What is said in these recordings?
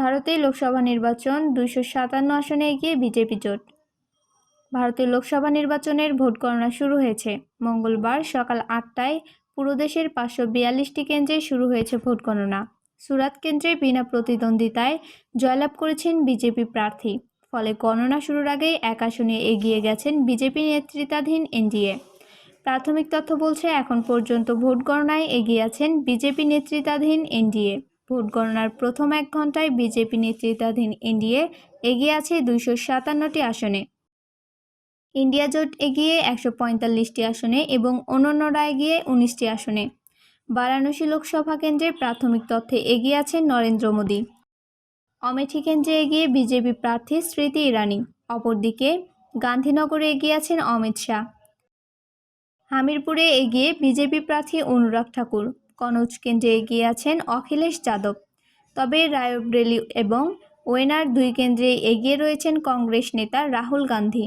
ভারতে লোকসভা নির্বাচন দুইশো সাতান্ন আসনে এগিয়ে বিজেপি জোট। ভারতের লোকসভা নির্বাচনের ভোট গণনা শুরু হয়েছে। মঙ্গলবার সকাল আটটায় পুরো দেশের পাঁচশো বিয়াল্লিশটি কেন্দ্রে শুরু হয়েছে ভোট গণনা। সুরাত কেন্দ্রে বিনা প্রতিদ্বন্দ্বিতায় জয়লাভ করেছেন বিজেপি প্রার্থী। ফলে গণনা শুরুর আগেই এক আসনে এগিয়ে গেছেন বিজেপি নেতৃত্বাধীন এনডিএ। প্রাথমিক তথ্য বলছে, এখন পর্যন্ত ভোট গণনায় এগিয়ে আছেন বিজেপি নেতৃত্বাধীন এনডিএ। ভোট গণনার প্রথম এক ঘন্টায় বিজেপি নেতৃত্বাধীন এনডিএ এগিয়ে আছে দুইশো সাতান্নটি আসনে। ইন্ডিয়া জোট এগিয়ে একশো পঁয়তাল্লিশটি আসনে এবং অন্যান্যরা এগিয়ে উনিশটি আসনে। বারাণসী লোকসভা কেন্দ্রে প্রাথমিক তথ্যে এগিয়ে আছেন নরেন্দ্র মোদী। অমেঠি কেন্দ্রে এগিয়ে বিজেপি প্রার্থী স্মৃতি ইরানি। অপরদিকে গান্ধীনগরে এগিয়ে আছেন অমিত শাহ। হামিরপুরে এগিয়ে বিজেপি প্রার্থী অনুরাগ ঠাকুর। কনৌজ কেন্দ্রে এগিয়ে আছেন অখিলেশ যাদব। তবে রায়বরেলি এবং ওয়েনার দুই কেন্দ্রে এগিয়ে রয়েছেন কংগ্রেস নেতা রাহুল গান্ধী।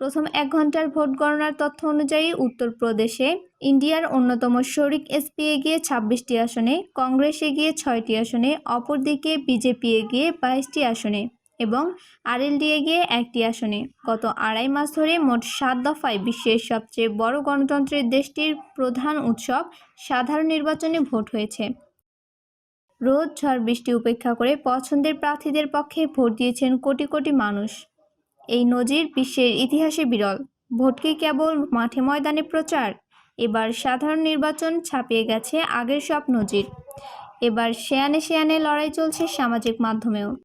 প্রথম এক ঘণ্টার ভোট গণনার তথ্য অনুযায়ী উত্তরপ্রদেশে ইন্ডিয়ার অন্যতম শরিক এসপি এগিয়ে ছাব্বিশটি আসনে, কংগ্রেস এগিয়ে ছয়টি আসনে, অপরদিকে বিজেপি এগিয়ে বাইশটি আসনে। এবং আরএলডি গিয়ে একটি আসনে। গত আড়াই মাস ধরে মোট সাত দফায় বিশ্বের সবচেয়ে বড় গণতন্ত্রের দেশটির প্রধান উৎসব সাধারণ নির্বাচনে ভোট হয়েছে। রোদ ঝড় বৃষ্টি উপেক্ষা করে পছন্দের প্রার্থীদের পক্ষে ভোট দিয়েছেন কোটি কোটি মানুষ। এই নজির বিশ্বের ইতিহাসে বিরল। ভোট কি কেবল মাঠে ময়দানে প্রচার? এবার সাধারণ নির্বাচন ছাপিয়ে গেছে আগের সব নজির। এবার শেয়ানে শেয়ানে লড়াই চলছে সামাজিক মাধ্যমেও।